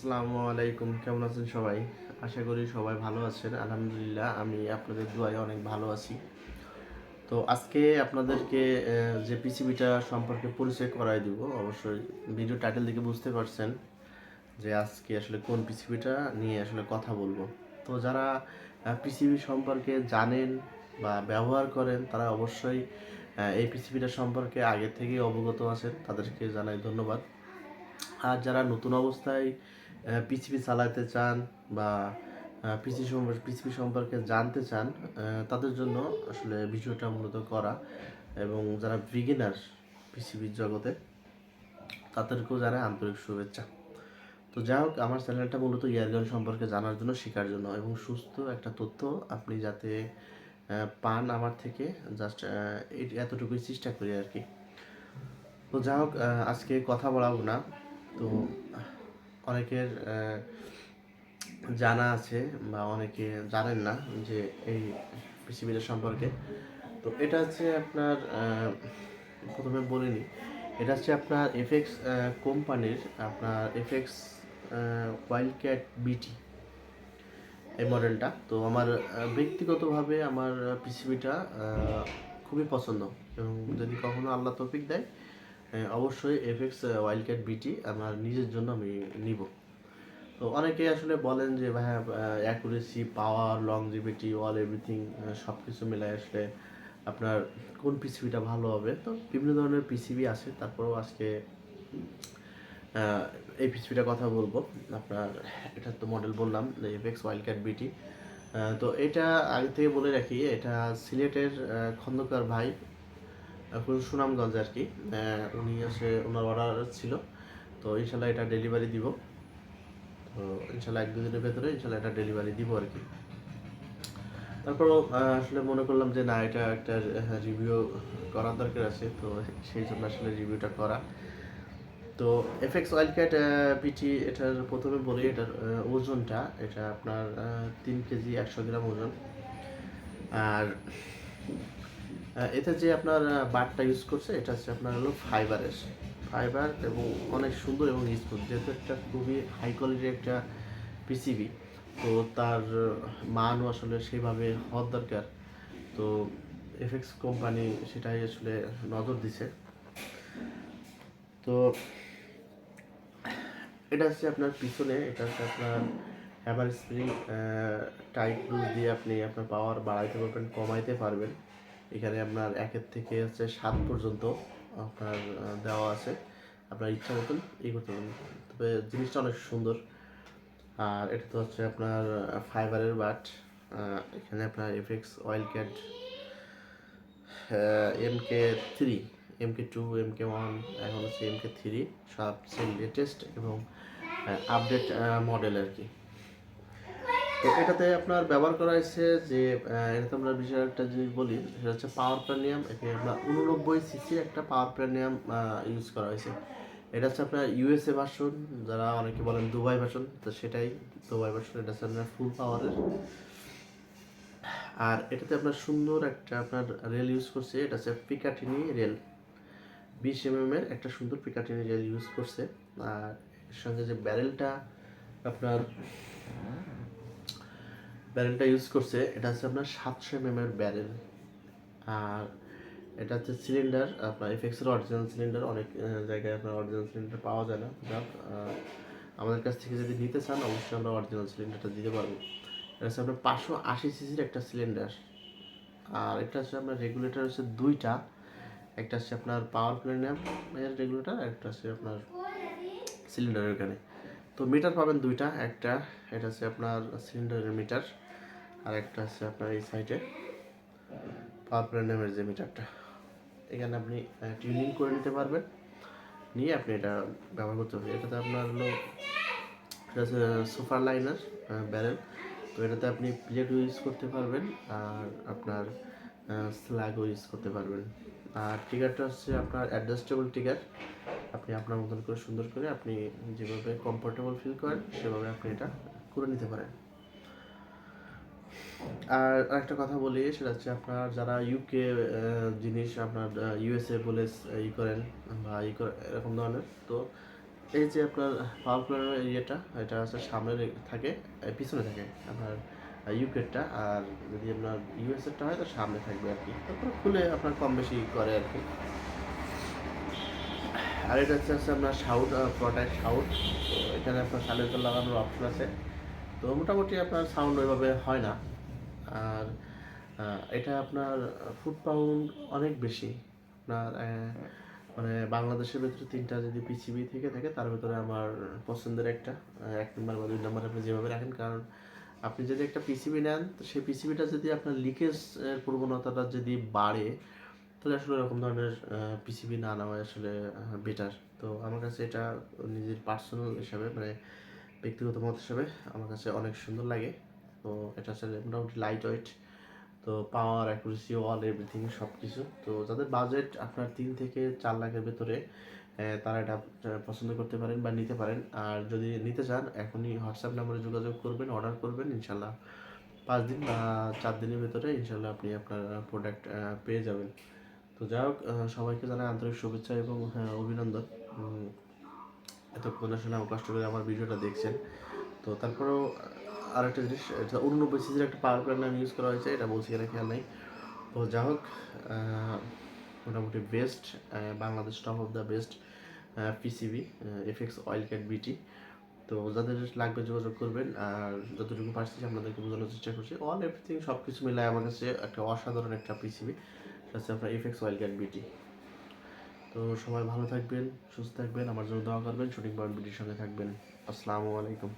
আসসালামু আলাইকুম, কেমন আছেন সবাই? আশা করি সবাই ভালো আছেন। আলহামদুলিল্লাহ, আমি আপনাদের দুয়ায় অনেক ভালো আছি। তো আজকে আপনাদেরকে যে পিসিবিটা সম্পর্কে পরিচয় করাই দিব, অবশ্যই ভিডিও টাইটেল দেখে বুঝতে পারছেন যে আজকে আসলে কোন পিসিবিটা নিয়ে আসলে কথা বলব। তো যারা পিসিবি সম্পর্কে জানেন বা ব্যবহার করেন, তারা অবশ্যই এই পিসিবিটা সম্পর্কে আগে থেকেই অবগত আছেন, তাদেরকে জানাই ধন্যবাদ। আর যারা নতুন অবস্থায় পিসিবি চালাতে চান বা পিসি সম্পর্কে পিসিবি সম্পর্কে জানতে চান তাদের জন্য আসলে ভিডিওটা মূলত করা। এবং যারা বিগিনার পিসিবির জগতে, তাদেরকেও জানাই আন্তরিক শুভেচ্ছা। তো যাই হোক, আমার চ্যানেলটা মূলত ইয়ারগান সম্পর্কে জানার জন্য, শেখার জন্য এবং সুস্থ একটা তথ্য আপনি যাতে পান আমার থেকে জাস্ট এতটুকুই চেষ্টা করি আর কি। তো যাই হোক আজকে কথা বলাবো না। তো অনেকের জানা আছে বা অনেকে জানেন না যে এই পৃথিবীর সম্পর্কে। তো এটা হচ্ছে আপনার প্রথমে বলিনি এটা হচ্ছে আপনার এফএক্স কোম্পানির আপনার এফএক্স ওয়াইল্ড ক্যাট বিটি এই মডেলটা। তো আমার ব্যক্তিগতভাবে আমার পিসিবিটা খুবই পছন্দ এবং যদি কখনো আল্লাহ তৌফিক দেয় অবশ্যই এফএক্স ওয়াইল্ড ক্যাট বিটি আমার নিজের জন্য আমি নিব। তো অনেকে আসলে বলেন যে, ভাইয়া accuracy power longevity all everything সব কিছু মিলাই আসলে আপনার কোন পিসিবিটা ভালো হবে। তো বিভিন্ন ধরনের পিসিবি আছে, তারপরেও আজকে এই পিসিবিটা কথা বলব। আপনার, এটা তো মডেল বললাম এফএক্স ওয়াইল্ড ক্যাট বিটি তো এটা আগে থেকে বলে রাখি, এটা সিলেটের খন্দকার ভাই এখন সুনামগঞ্জ আর কি। উনি আসে ওনার অর্ডার ছিল। তো ইনশাল্লাহ এটা ডেলিভারি দিব। তো ইনশাল্লাহ এক দুদিনের ভেতরে ইনশাল্লাহ এটা ডেলিভারি দিব আর কি। তারপরও আসলে মনে করলাম যে না, এটা একটা রিভিউ করার দরকার আছে। তো সেই জন্য আসলে রিভিউটা করা। তো এফএক্স অয়েল ক্যাট পিটি এটার প্রথমে বলি, এটার ওজনটা, এটা আপনার তিন কেজি একশো গ্রাম ওজন। আর এতে যে আপনার বারটা ইউজ করছে, এটা হচ্ছে আপনার হলো ফাইবারের ফাইবার এবং অনেক সুন্দর এবং স্মুথ যেহেতু একটা খুবই হাই কোয়ালিটির একটা পিসিবি তো তার মানও আসলে সেভাবে হওয়ার দরকার। তো এফএক্স কোম্পানি সেটাই আসলে নজর দিছে। তো এটা হচ্ছে আপনার পিছনে, এটা হচ্ছে আপনার হ্যামার স্প্রিং টাইট দিয়ে আপনি আপনার পাওয়ার বাড়াইতে পারবেন, কমাইতে পারবেন। এখানে আপনার একের থেকে হচ্ছে সাত পর্যন্ত আপনার দেওয়া আছে। আপনার ইচ্ছা মতন ই করতে পারবেন তবে জিনিসটা অনেক সুন্দর। আর এটা তো হচ্ছে আপনার ফাইবারের বাট এখানে আপনার এফেক্স অয়েল cat M K three M K two M K one, এখন হচ্ছে এম কে থ্রি সবচেয়ে লেটেস্ট এবং আপডেট মডেল আর কি। এটাতে আপনার ব্যবহার করা হয়েছে যে এটাতে আমরা বিশেষ একটা জিনিস বলি, সেটা হচ্ছে পাওয়ার প্ল্যানিয়াম একে আমরা উননব্বই সিসি একটা পাওয়ার প্ল্যানিয়াম ইউজ করা হয়েছে। এটা হচ্ছে আপনার ইউএসএ ভার্সন যারা অনেকে বলেন দুবাই ভার্সন তো সেটাই দুবাই ভার্সন এটা হচ্ছে আপনার ফুল পাওয়ারের আর এটাতে আপনার সুন্দর একটা আপনার রেল ইউজ করছে, এটা হচ্ছে পিকাটিনি রেল বিশ এম এর একটা সুন্দর পিকাটিনি রেল ইউজ করছে। আর সঙ্গে যে ব্যারেলটা আপনার ব্যারেলটা ইউজ করছে, এটা হচ্ছে আপনার সাতশো এম এর ব্যারেল। আর এটা হচ্ছে সিলিন্ডার আপনার এফএক্সের অরিজিনাল সিলিন্ডার অনেক জায়গায় আপনার অরিজিনাল সিলিন্ডার পাওয়া যায় না। যাক আমাদের কাছ থেকে যদি নিতে চান, অবশ্যই আমরা অরিজিনাল সিলিন্ডারটা দিতে পারব। এটা হচ্ছে আপনার পাঁচশো আশি সিসির একটা সিলিন্ডার আর এটা হচ্ছে আপনার রেগুলেটর হচ্ছে দুইটা। একটা হচ্ছে আপনার পাওয়ার প্ল্যানিয়াম এর রেগুলেটর একটা হচ্ছে আপনার সিলিন্ডারের এখানে। তো মিটার পাবেন দুইটা, একটা, এটা হচ্ছে আপনার সিলিন্ডারের মিটার আর একটা হচ্ছে আপনার এই সাইডে পাওয়ার প্ল্যানিয়ামের যে মিটারটা এখানে আপনি টিউনিং করে নিতে পারবেন। নিয়ে আপনি এটা ব্যবহার করতে পারবেন। এটাতে আপনার হলো, এটা সুপার লাইনার ব্যারেল তো এটাতে আপনি প্লেটও ইউজ করতে পারবেন আর আপনার স্ল্যাগও ইউজ করতে পারবেন। আর টিকারটা হচ্ছে আপনার অ্যাডজাস্টেবল টিকার আপনি আপনার মতন করে সুন্দর করে আপনি যেভাবে কমফোর্টেবল ফিল করেন, সেভাবে আপনি এটা করে নিতে পারেন। আর একটা কথা বলি, সেটা হচ্ছে আপনার যারা ইউকে জিনিস আপনার ইউএসএ বলে ই করেন বা ই করে, এরকম ধরনের। তো এই যে আপনার পাওয়ার প্ল্যানের ইয়েটা, এটা আছে সামনে থাকে পিছনে থাকে আপনার ইউকেটটা আর যদি আপনার ইউএসএরটা হয়, তো সামনে থাকবে আর কি। তারপর খুলে আপনার কম বেশি করে আর কি। আর এটা হচ্ছে হচ্ছে আপনার শাউট প্রোডাক্ট শাউট তো এখানে আপনার সাইলেন্সার লাগানোর অপশন আছে। তো মোটামুটি আপনার সাউন্ড ওইভাবে হয় না। আর এটা আপনার ফুট পাউন্ড অনেক বেশি। আপনার মানে বাংলাদেশের ভিতরে তিনটা যদি পিসিবি থেকে থাকে, তার ভিতরে আমার পছন্দের একটা এক নম্বর বা দুই নম্বর আপনি যেভাবে রাখেন। কারণ আপনি যদি একটা পিসিবি নেন, তো সেই পিসিবিটা যদি আপনার লিকেজ প্রবণতাটা যদি বাড়ে, তাহলে আসলে এরকম ধরনের পিসিবি না নেওয়া আসলে বেটার তো আমার কাছে এটা নিজের পার্সোনাল হিসাবে মানে ব্যক্তিগত মত হিসাবে আমার কাছে অনেক সুন্দর লাগে। তো এটা হচ্ছে মোটামুটি লাইট ওয়েট তো পাওয়ার অ্যাকুরেসি অল এভরিথিং সব কিছু তো যাদের বাজেট আপনার তিন থেকে চার লাখের ভেতরে তারা এটা পছন্দ করতে পারেন বা নিতে পারেন। আর যদি নিতে চান এখনই হোয়াটসঅ্যাপ নাম্বারে যোগাযোগ করবেন অর্ডার করবেন ইনশাল্লাহ পাঁচ দিন বা চার দিনের ভেতরে ইনশাল্লাহ আপনি আপনার প্রোডাক্ট পেয়ে যাবেন। তো যাই হোক সবাইকে জানাই আন্তরিক শুভেচ্ছা এবং হ্যাঁ, অভিনন্দন। এতক্ষণ আসলে কষ্ট করে আমার ভিডিওটা দেখছেন। তো তারপরেও আর একটা জিনিস, এটা উননব্বই সিজির একটা পাওয়ার প্ল্যান্ট নাম ইউজ করা হয়েছে, এটা বলছি কিনা খেয়াল নেই। তো যা হোক মোটামুটি best Bangladesh top of the best PCB FX oil cat BT তো যাদের লাগবে যোগাযোগ করবেন, আর যতটুকু পারছি আপনাদেরকে বোঝানোর চেষ্টা করছি। অল এভরিথিং সব কিছু মিলে আমার কাছে একটা অসাধারণ একটা পিসিবি হচ্ছে আপনার এফএক্স অয়েল ক্যাট বিটি তো সবাই ভালো থাকবেন, সুস্থ থাকবেন, আমার জন্য দোয়া করবেন শুটিং পয়েন্ট বিটির সঙ্গে থাকবেন। আসসালামু আলাইকুম।